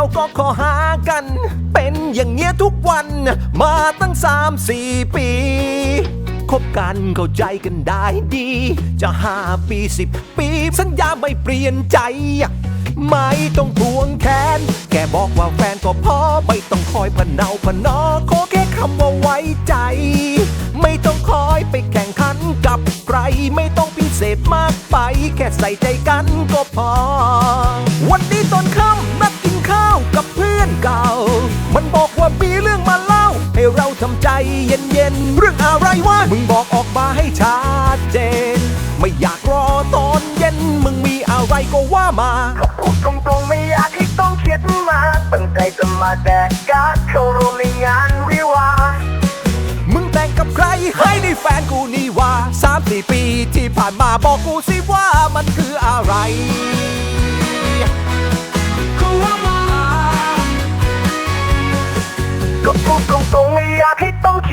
อกขอหากัน เป็นอย่างเงี้ยทุกวันมาตั้งสามสี่ปีคบกันเข้าใจกันได้ดี จะห้าปีสิบปีสัญญาไม่เปลี่ยนใจ ไม่ต้องทวงแค้นแค่บอกว่าแฟนก็พอไม่ต้องคอยพะเนาพะนอขอแค่คำว่าไว้ใจ ไม่ต้องคอยไปแข่งขันกับใคร ไม่ต้องพิเศษมากไป แค่ใส่ใจกันก็พอ ทำใจเย็นๆเรื่องอะไรวะ มึงบอกออกมาให้ชัดเจน ไม่อยากรอตอนเย็น มึงมีอะไรก็ว่ามาพูดตรงๆไม่อยากให้ต้องเครียดมากตั้งใจจะมาแดกการ์ดเข้าร่วมในงานวิวาห์มึงแต่งกับใครให้ได้แฟนกูนี่ว่าสามสี่ปีที่ผ่านมาบอกกูสิว่ามันคืออะไร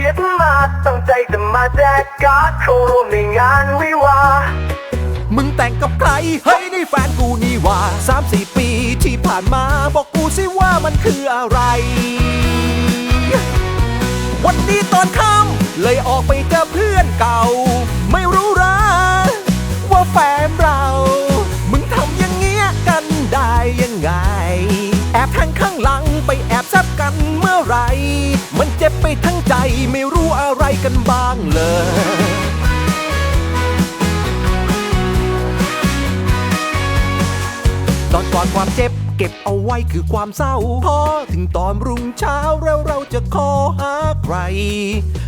ยดมาตั้งใจจะมาแดกการ์ดเข้าร่วมในงานวิวา มึงแต่งกับใคร เฮ้ยนี่แฟนกูนี่ว่าสามสี่ปีที่ผ่านมาบอกกูสิว่ามันคืออะไร วันนี้ตอนค่ำเลยออกไปเจอเพื่อนเก่า ไม่รู้รักว่าแฟนเรา มึงทำอย่างเงี้ยกันได้ยังไง แอบแทงข้างหลังไปแอบซับกันเมื่อไหร มันเจ็บไปทั้งใจไม่รู้อะไรกันบ้างเลยตอนก่อนความเจ็บเก็บเอาไว้คือความเศร้า พอถึงตอนรุ่งเช้าแล้วเราจะขอหาใคร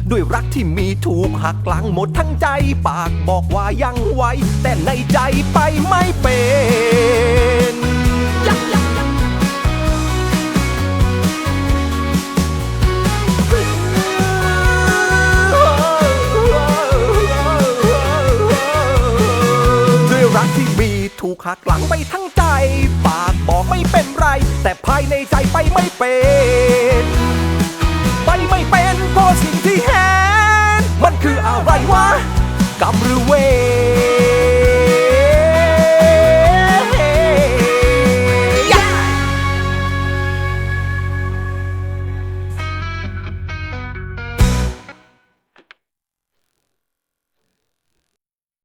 ด้วยรักที่มีถูกหักหลังหมดทั้งใจ ปากบอกว่ายังไหวแต่ในใจไปไม่เป็น หักหลังไปทั้งใจ ปากบอกไม่เป็นไร แต่ภายในใจไปไม่เป็น ไปไม่เป็นเพราะสิ่งที่เห็นมันคืออะไรวะกรรมหรือเวร